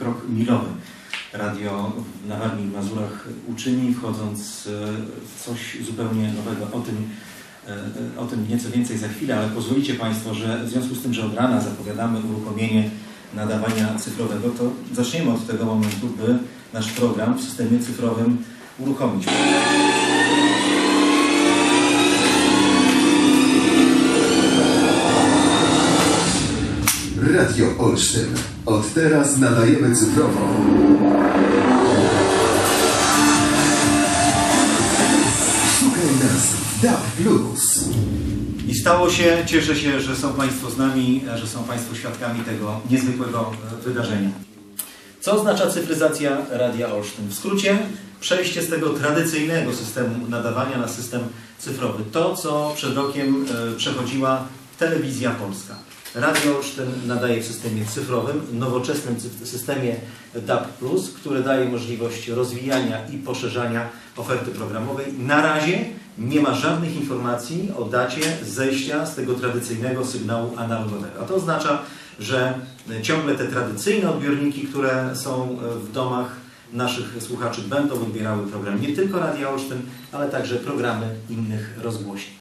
krok milowy radio na Warmii i Mazurach uczyni, wchodząc e, w coś zupełnie nowego. O tym, e, o tym nieco więcej za chwilę, ale pozwolicie Państwo, że w związku z tym, że od rana zapowiadamy uruchomienie nadawania cyfrowego, to zaczniemy od tego momentu, by nasz program w systemie cyfrowym uruchomić. Radio Olsztyn. Od teraz nadajemy cyfrowo. Szukaj nas w DAB+. I stało się, cieszę się, że są Państwo z nami, że są Państwo świadkami tego niezwykłego e, wydarzenia. Co oznacza cyfryzacja Radia Olsztyn? W skrócie, przejście z tego tradycyjnego systemu nadawania na system cyfrowy. To, co przed rokiem e, przechodziła telewizja polska. Radio Olsztyn nadaje w systemie cyfrowym, nowoczesnym systemie DAB+, który daje możliwość rozwijania i poszerzania oferty programowej. Na razie nie ma żadnych informacji o dacie zejścia z tego tradycyjnego sygnału analogowego. A to oznacza, że ciągle te tradycyjne odbiorniki, które są w domach naszych słuchaczy, będą odbierały program nie tylko Radia Olsztyn, ale także programy innych rozgłośni.